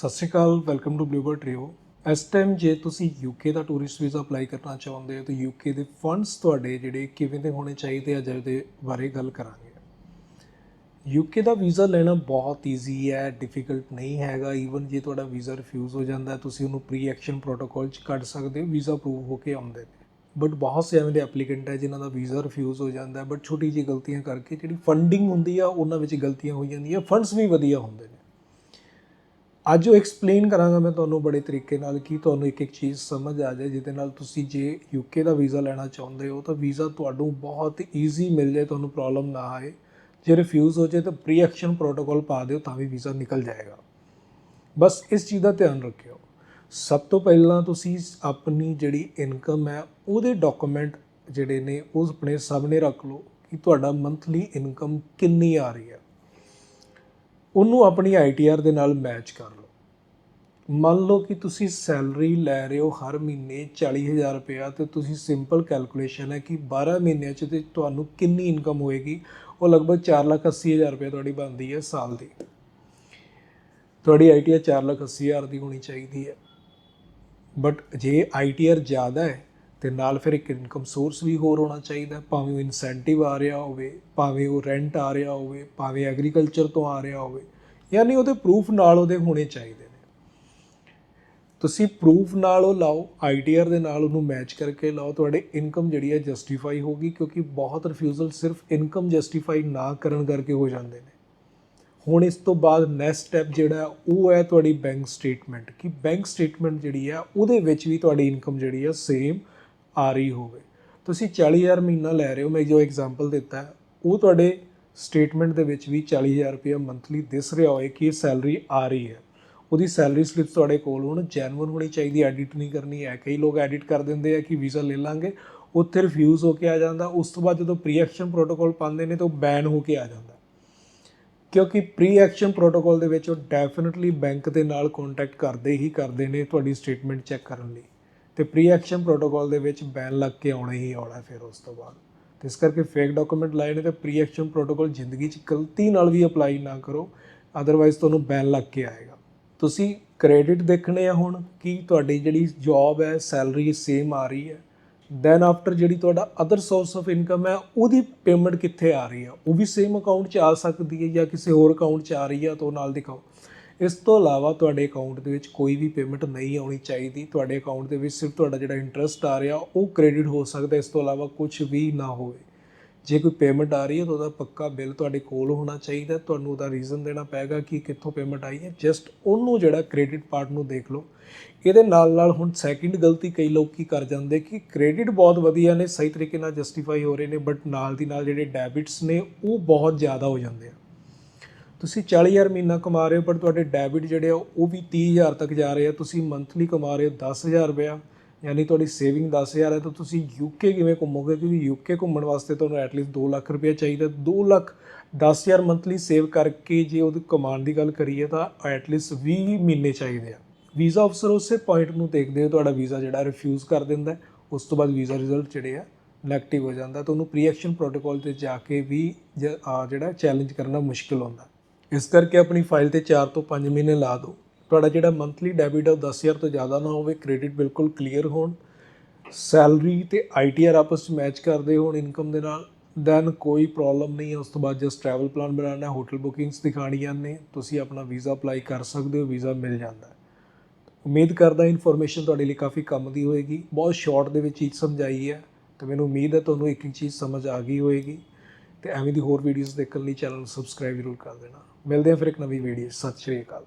ਸਤਿ ਸ਼੍ਰੀ ਅਕਾਲ welcome to ਬਲੂਬਰ ਟ੍ਰਿਓ ਇਸ time ਜੇ ਤੁਸੀਂ ਯੂਕੇ ਦਾ ਟੂਰਿਸਟ ਵੀਜ਼ਾ ਅਪਲਾਈ ਕਰਨਾ ਚਾਹੁੰਦੇ ਹੋ, ਤਾਂ ਯੂਕੇ ਦੇ ਫੰਡਸ ਤੁਹਾਡੇ ਜਿਹੜੇ ਕਿਵੇਂ ਦੇ ਹੋਣੇ ਚਾਹੀਦੇ ਆ ਜਿਹਦੇ ਬਾਰੇ ਗੱਲ ਕਰਾਂਗੇ। ਯੂਕੇ ਦਾ ਵੀਜ਼ਾ ਲੈਣਾ ਬਹੁਤ ਈਜ਼ੀ ਹੈ ਡਿਫਿਕਲਟ ਨਹੀਂ ਹੈਗਾ। ਈਵਨ ਜੇ ਤੁਹਾਡਾ ਵੀਜ਼ਾ ਰਿਫਿਊਜ਼ ਹੋ ਜਾਂਦਾ, ਤੁਸੀਂ ਉਹਨੂੰ ਪ੍ਰੀ ਐਕਸ਼ਨ ਪ੍ਰੋਟੋਕਾਲ ਚ ਕੱਢ ਸਕਦੇ ਹੋ ਵੀਜ਼ਾ ਅਪਰੂਵ ਹੋ ਕੇ ਆਉਂਦੇ ਨੇ। ਬਟ ਬਹੁਤ ਸੇ ਐਵੇਂ ਦੇ ਐਪਲੀਕੈਂਟ ਹੈ ਜਿਨ੍ਹਾਂ ਦਾ ਵੀਜ਼ਾ ਰਿਫਿਊਜ਼ ਹੋ ਜਾਂਦਾ ਬਟ ਛੋਟੀ ਜਿਹੀ ਗਲਤੀਆਂ ਕਰਕੇ ਜਿਹੜੀ ਫੰਡਿੰਗ ਹੁੰਦੀ ਆ, ਉਹਨਾਂ ਵਿੱਚ ਗਲਤੀਆਂ ਹੋ ਜਾਂਦੀਆਂ। ਫੰਡਸ ਵੀ ਵਧੀਆ ਹੁੰਦੇ ਨੇ। ਅੱਜ ਉਹ ਐਕਸਪਲੇਨ ਕਰਾਂਗਾ ਮੈਂ ਤੁਹਾਨੂੰ ਬੜੇ ਤਰੀਕੇ ਨਾਲ ਕਿ ਤੁਹਾਨੂੰ ਇੱਕ ਇੱਕ ਚੀਜ਼ ਸਮਝ ਆ ਜਾਏ, ਜਿਹਦੇ ਨਾਲ ਤੁਸੀਂ ਜੇ ਯੂਕੇ ਦਾ ਵੀਜ਼ਾ ਲੈਣਾ ਚਾਹੁੰਦੇ ਹੋ ਤਾਂ ਵੀਜ਼ਾ ਤੁਹਾਨੂੰ ਬਹੁਤ ਈਜ਼ੀ ਮਿਲ ਜਾਏ, ਤੁਹਾਨੂੰ ਪ੍ਰੋਬਲਮ ਨਾ ਆਏ। ਜੇ ਰਿਫਿਊਜ਼ ਹੋ ਜਾਏ ਤਾਂ ਪ੍ਰੀ ਐਕਸ਼ਨ ਪ੍ਰੋਟੋਕਾਲ ਪਾ ਦਿਓ ਤਾਂ ਵੀ ਵੀਜ਼ਾ ਨਿਕਲ ਜਾਏਗਾ। ਬਸ ਇਸ ਚੀਜ਼ ਦਾ ਧਿਆਨ ਰੱਖਿਓ। ਸਭ ਤੋਂ ਪਹਿਲਾਂ ਤੁਸੀਂ ਆਪਣੀ ਜਿਹੜੀ ਇਨਕਮ ਹੈ, ਉਹਦੇ ਡਾਕੂਮੈਂਟ ਜਿਹੜੇ ਨੇ, ਉਹ ਆਪਣੇ ਸਾਹਮਣੇ ਰੱਖ ਲਓ ਕਿ ਤੁਹਾਡਾ ਮੰਥਲੀ ਇਨਕਮ ਕਿੰਨੀ ਆ ਰਹੀ ਹੈ। ਉਹਨੂੰ ਆਪਣੀ ਆਈਟੀਆਰ ਦੇ ਨਾਲ ਮੈਚ ਕਰ ਲਓ। ਮੰਨ ਲਓ ਕਿ ਤੁਸੀਂ ਸੈਲਰੀ ਲੈ ਰਹੇ ਹੋ ਹਰ ਮਹੀਨੇ 40000 ਰੁਪਇਆ ਤੇ ਤੁਸੀਂ ਸਿੰਪਲ ਕੈਲਕੂਲੇਸ਼ਨ ਹੈ ਕਿ 12 ਮਹੀਨਿਆਂ ਚ ਤੇ ਤੁਹਾਨੂੰ ਕਿੰਨੀ ਇਨਕਮ ਹੋਏਗੀ? ਉਹ ਲਗਭਗ 480000 ਰੁਪਇਆ ਤੁਹਾਡੀ ਬਣਦੀ ਹੈ ਸਾਲ ਦੀ। ਤੁਹਾਡੀ ਆਈਟੀਆਰ 480000 ਦੀ ਹੋਣੀ ਚਾਹੀਦੀ ਹੈ। ਬਟ ਜੇ ਆਈਟੀਆਰ ਜ਼ਿਆਦਾ ਹੈ ਤੇ ਨਾਲ ਫਿਰ ਇੱਕ ਇਨਕਮ ਸੋਰਸ ਵੀ ਹੋਰ ਹੋਣਾ ਚਾਹੀਦਾ, ਭਾਵੇਂ ਉਹ ਇਨਸੈਂਟਿਵ ਆ ਰਿਹਾ ਹੋਵੇ, ਭਾਵੇਂ ਉਹ ਰੈਂਟ ਆ ਰਿਹਾ ਹੋਵੇ, ਭਾਵੇਂ ਐਗਰੀਕਲਚਰ ਤੋਂ ਆ ਰਿਹਾ ਹੋਵੇ, ਯਾਨੀ ਉਹਦੇ ਪ੍ਰੂਫ ਨਾਲ ਉਹਦੇ ਹੋਣੇ ਚਾਹੀਦੇ ਨੇ। ਤੁਸੀਂ ਪ੍ਰੂਫ ਨਾਲ ਉਹ ਲਾਓ ਆਈਟੀਆਰ ਦੇ ਨਾਲ ਉਹਨੂੰ ਮੈਚ ਕਰਕੇ ਲਾਓ, ਤੁਹਾਡੇ ਇਨਕਮ ਜਿਹੜੀ ਹੈ ਜਸਟੀਫਾਈ ਹੋਗੀ ਕਿਉਂਕਿ ਬਹੁਤ ਰਿਫਿਊਜ਼ਲ ਸਿਰਫ ਇਨਕਮ ਜਸਟੀਫਾਈ ਨਾ ਕਰਨ ਕਰਕੇ ਹੋ ਜਾਂਦੇ ਨੇ। ਹੁਣ ਇਸ ਤੋਂ ਬਾਅਦ ਨੈਕਸਟ ਸਟੈਪ ਜਿਹੜਾ ਉਹ ਹੈ ਤੁਹਾਡੀ ਬੈਂਕ ਸਟੇਟਮੈਂਟ ਕਿ ਬੈਂਕ ਸਟੇਟਮੈਂਟ ਜਿਹੜੀ ਆ ਉਹਦੇ ਵਿੱਚ ਵੀ ਤੁਹਾਡੀ ਇਨਕਮ ਜਿਹੜੀ ਆ ਸੇਮ ਆ ਰਹੀ ਹੋਵੇ। ਤੁਸੀਂ 40000 ਮਹੀਨਾ ਲੈ ਰਹੇ ਹੋ। ਮੈਂ ਜੋ ਐਗਜ਼ਾਮਪਲ ਦਿੱਤਾ ਉਹ ਤੁਹਾਡੇ ਸਟੇਟਮੈਂਟ ਦੇ ਵਿੱਚ ਵੀ 40000 ਰੁਪਏ ਮੰਥਲੀ ਦਿਸ ਰਿਹਾ ਹੋਏ ਕਿ ਇਹ ਸੈਲਰੀ ਆ ਰਹੀ ਹੈ। ਉਹਦੀ ਸੈਲਰੀ ਸਲਿੱਪ ਤੁਹਾਡੇ ਕੋਲ ਹੋਣ ਜੈਨੂਇਨ ਹੋਣੀ ਚਾਹੀਦੀ ਐਡਿਟ ਨਹੀਂ ਕਰਨੀ ਹੈ। ਕਈ ਲੋਕ ਐਡਿਟ ਕਰ ਦਿੰਦੇ ਆ ਕਿ ਵੀਜ਼ਾ ਲੈ ਲਾਂਗੇ ਉੱਥੇ ਰਿਫਿਊਜ਼ ਹੋ ਕੇ ਆ ਜਾਂਦਾ। ਉਸ ਤੋਂ ਬਾਅਦ ਜਦੋਂ ਪ੍ਰੀ ਐਕਸ਼ਨ ਪ੍ਰੋਟੋਕੋਲ ਪਾਉਂਦੇ ਨੇ ਤਾਂ ਉਹ ਬੈਨ ਹੋ ਕੇ ਆ ਜਾਂਦਾ। ਕਿਉਂਕਿ ਪ੍ਰੀ ਐਕਸ਼ਨ ਪ੍ਰੋਟੋਕੋਲ ਦੇ ਵਿੱਚ ਉਹ ਡੈਫੀਨਿਟਲੀ ਬੈਂਕ ਦੇ ਨਾਲ ਕੰਟੈਕਟ ਕਰਦੇ ਹੀ ਕਰਦੇ ਨੇ, ਤੁਹਾਡੀ ਸਟੇਟਮੈਂਟ ਚੈੱਕ ਕਰਨ ਲਈ। ਤੇ ਪ੍ਰੀ ਐਕਸ਼ਨ ਪ੍ਰੋਟੋਕਾਲ ਦੇ ਵਿੱਚ ਬੈਨ ਲੱਗ ਕੇ ਆਉਣਾ ਹੀ ਆਉਣਾ ਫਿਰ ਉਸ ਤੋਂ ਬਾਅਦ। ਤੇ ਇਸ ਕਰਕੇ ਫੇਕ ਡਾਕੂਮੈਂਟ ਲਾਏ ਨੇ ਤੇ ਪ੍ਰੀ ਐਕਸ਼ਨ ਪ੍ਰੋਟੋਕਾਲ ਜ਼ਿੰਦਗੀ 'ਚ ਗਲਤੀ ਨਾਲ ਵੀ ਅਪਲਾਈ ਨਾ ਕਰੋ ਅਦਰਵਾਈਜ਼ ਤੁਹਾਨੂੰ ਬੈਨ ਲੱਗ ਕੇ ਆਏਗਾ। ਤੁਸੀਂ ਕ੍ਰੈਡਿਟ ਦੇਖਣੇ ਆ ਹੁਣ ਕਿ ਤੁਹਾਡੀ ਜਿਹੜੀ ਜੌਬ ਹੈ ਸੈਲਰੀ ਸੇਮ ਆ ਰਹੀ ਹੈ। ਦੈਨ ਆਫਟਰ ਜਿਹੜੀ ਤੁਹਾਡਾ ਅਦਰ ਸੋਰਸ ਆਫ ਇਨਕਮ ਹੈ, ਉਹਦੀ ਪੇਮੈਂਟ ਕਿੱਥੇ ਆ ਰਹੀ ਹੈ? ਉਹ ਵੀ ਸੇਮ ਅਕਾਊਂਟ 'ਚ ਆ ਸਕਦੀ ਹੈ ਜਾਂ ਕਿਸੇ ਹੋਰ ਅਕਾਊਂਟ 'ਚ ਆ ਰਹੀ ਹੈ, ਤਾਂ ਉਹ ਨਾਲ ਦਿਖਾਓ। ਇਸ ਤੋਂ ਇਲਾਵਾ ਤੁਹਾਡੇ ਅਕਾਊਂਟ ਦੇ ਵਿੱਚ ਕੋਈ ਵੀ ਪੇਮੈਂਟ ਨਹੀਂ ਆਉਣੀ ਚਾਹੀਦੀ। ਤੁਹਾਡੇ ਅਕਾਊਂਟ ਦੇ ਵਿੱਚ ਸਿਰਫ ਤੁਹਾਡਾ ਜਿਹੜਾ ਇੰਟਰਸਟ ਆ ਰਿਹਾ, ਉਹ ਕ੍ਰੈਡਿਟ ਹੋ ਸਕਦਾ। ਇਸ ਤੋਂ ਇਲਾਵਾ ਕੁਝ ਵੀ ਨਾ ਹੋਵੇ। ਜੇ ਕੋਈ ਪੇਮੈਂਟ ਆ ਰਹੀ ਹੈ ਤਾਂ ਉਹਦਾ ਪੱਕਾ ਬਿੱਲ ਤੁਹਾਡੇ ਕੋਲ ਹੋਣਾ ਚਾਹੀਦਾ। ਤੁਹਾਨੂੰ ਉਹਦਾ ਰੀਜ਼ਨ ਦੇਣਾ ਪਏਗਾ ਕਿ ਕਿੱਥੋਂ ਪੇਮੈਂਟ ਆਈ ਹੈ। ਜਸਟ ਉਹਨੂੰ ਜਿਹੜਾ ਕ੍ਰੈਡਿਟ ਪਾਰਟ ਨੂੰ ਦੇਖ ਲਓ। ਇਹਦੇ ਨਾਲ ਨਾਲ ਹੁਣ ਸੈਕਿੰਡ ਗਲਤੀ ਕਈ ਲੋਕ ਕੀ ਕਰ ਜਾਂਦੇ ਕਿ ਕ੍ਰੈਡਿਟ ਬਹੁਤ ਵਧੀਆ ਨੇ, ਸਹੀ ਤਰੀਕੇ ਨਾਲ ਜਸਟੀਫਾਈ ਹੋ ਰਹੇ ਨੇ ਬਟ ਨਾਲ ਦੀ ਨਾਲ ਜਿਹੜੇ ਡੈਬਿਟਸ ਨੇ, ਉਹ ਬਹੁਤ ਜ਼ਿਆਦਾ ਹੋ ਜਾਂਦੇ ਆ। ਤੁਸੀਂ 40000 ਮਹੀਨਾ ਕਮਾ ਰਹੇ ਹੋ, ਪਰ ਤੁਹਾਡੇ ਡੈਬਿਟ ਜਿਹੜੇ ਆ, ਉਹ ਵੀ 30000 ਤੱਕ ਜਾ ਰਹੇ ਆ। ਤੁਸੀਂ ਮੰਥਲੀ ਕਮਾ ਰਹੇ ਹੋ 10000 ਰੁਪਇਆ, ਯਾਨੀ ਤੁਹਾਡੀ ਸੇਵਿੰਗ 10000 ਹੈ। ਤਾਂ ਤੁਸੀਂ ਯੂਕੇ ਕਿਵੇਂ ਘੁੰਮੋਗੇ? ਕਿਉਂਕਿ ਯੂਕੇ ਘੁੰਮਣ ਵਾਸਤੇ ਤੁਹਾਨੂੰ ਐਟਲੀਸਟ 2 ਲੱਖ ਰੁਪਇਆ ਚਾਹੀਦਾ। 2 ਲੱਖ 10000 ਮੰਥਲੀ ਸੇਵ ਕਰਕੇ ਜੇ ਉਹਦੀ ਕਮਾਉਣ ਦੀ ਗੱਲ ਕਰੀਏ, ਤਾਂ ਐਟਲੀਸਟ 20 ਮਹੀਨੇ ਚਾਹੀਦੇ ਆ। ਵੀਜ਼ਾ ਅਫਸਰ ਉਸੇ ਪੁਆਇੰਟ ਨੂੰ ਦੇਖਦੇ ਹੋ ਤੁਹਾਡਾ ਵੀਜ਼ਾ ਜਿਹੜਾ ਰਿਫਿਊਜ਼ ਕਰ ਦਿੰਦਾ ਉਸ ਤੋਂ ਬਾਅਦ ਵੀਜ਼ਾ ਰਿਜ਼ਲਟ ਜਿਹੜੇ ਆ ਨੈਗੇਟਿਵ ਹੋ ਜਾਂਦਾ। ਤਾਂ ਉਹਨੂੰ ਪ੍ਰੀ ਐਕਸ਼ਨ ਪ੍ਰੋਟੋਕਾਲ ਤੇ ਜਾ ਕੇ ਵੀ ਜ- ਆ ਜਿਹੜਾ ਚੈਲੰਜ ਕਰਨਾ ਮੁਸ਼ਕਿਲ ਹੁੰਦਾ। ਇਸ ਕਰਕੇ ਆਪਣੀ ਫਾਈਲ ਤੇ 4 ਤੋਂ 5 ਮਹੀਨੇ ਲਾ ਦਿਓ। ਤੁਹਾਡਾ ਜਿਹੜਾ ਮੰਥਲੀ ਡੈਬਿਟ ਆ ਉਹ 10000 ਤੋਂ ਜ਼ਿਆਦਾ ਨਾ ਹੋਵੇ ਕ੍ਰੈਡਿਟ ਬਿਲਕੁਲ ਕਲੀਅਰ ਹੋਣ। ਸੈਲਰੀ ਤੇ ਆਈਟੀਆਰ ਆਪਸ ਵਿੱਚ ਮੈਚ ਕਰਦੇ ਹੋਣ ਇਨਕਮ ਦੇ ਨਾਲ। ਦੈਨ ਕੋਈ ਪ੍ਰੋਬਲਮ ਨਹੀਂ ਹੈ ਉਸ ਤੋਂ ਬਾਅਦ ਜਸਟ ਟਰੈਵਲ ਪਲਾਨ ਬਣਾਉਣਾ ਹੈ ਹੋਟਲ ਬੁਕਿੰਗਸ ਦਿਖਾਣੀਆਂ ਨੇ ਤੁਸੀਂ ਆਪਣਾ ਵੀਜ਼ਾ ਅਪਲਾਈ ਕਰ ਸਕਦੇ ਹੋ ਵੀਜ਼ਾ ਮਿਲ ਜਾਂਦਾ ਹੈ। ਉਮੀਦ ਕਰਦਾ ਇਨਫੋਰਮੇਸ਼ਨ ਤੁਹਾਡੇ ਲਈ ਕਾਫੀ ਕੰਮ ਦੀ ਹੋਏਗੀ। ਬਹੁਤ ਸ਼ਾਰਟ ਦੇ ਵਿੱਚ ਚੀਜ਼ ਸਮਝਾਈ ਹੈ, ਤੇ ਮੈਨੂੰ ਉਮੀਦ ਹੈ ਤੁਹਾਨੂੰ ਇੱਕ ਇੱਕ ਚੀਜ਼ ਸਮਝ ਆ ਗਈ ਹੋਏਗੀ। ਤੇ ਐਵੇਂ ਦੀ ਹੋਰ ਵੀਡੀਓਜ਼ ਦੇਖਣ ਲਈ ਚੈਨਲ ਨੂੰ ਸਬਸਕ੍ਰਾਈਬ ਜ਼ਰੂਰ ਕਰ ਦੇਣਾ। ਮਿਲਦੇ ਹਾਂ ਫਿਰ ਇੱਕ ਨਵੀਂ ਵੀਡੀਓ ਸਤਿ ਸ਼੍ਰੀ ਅਕਾਲ।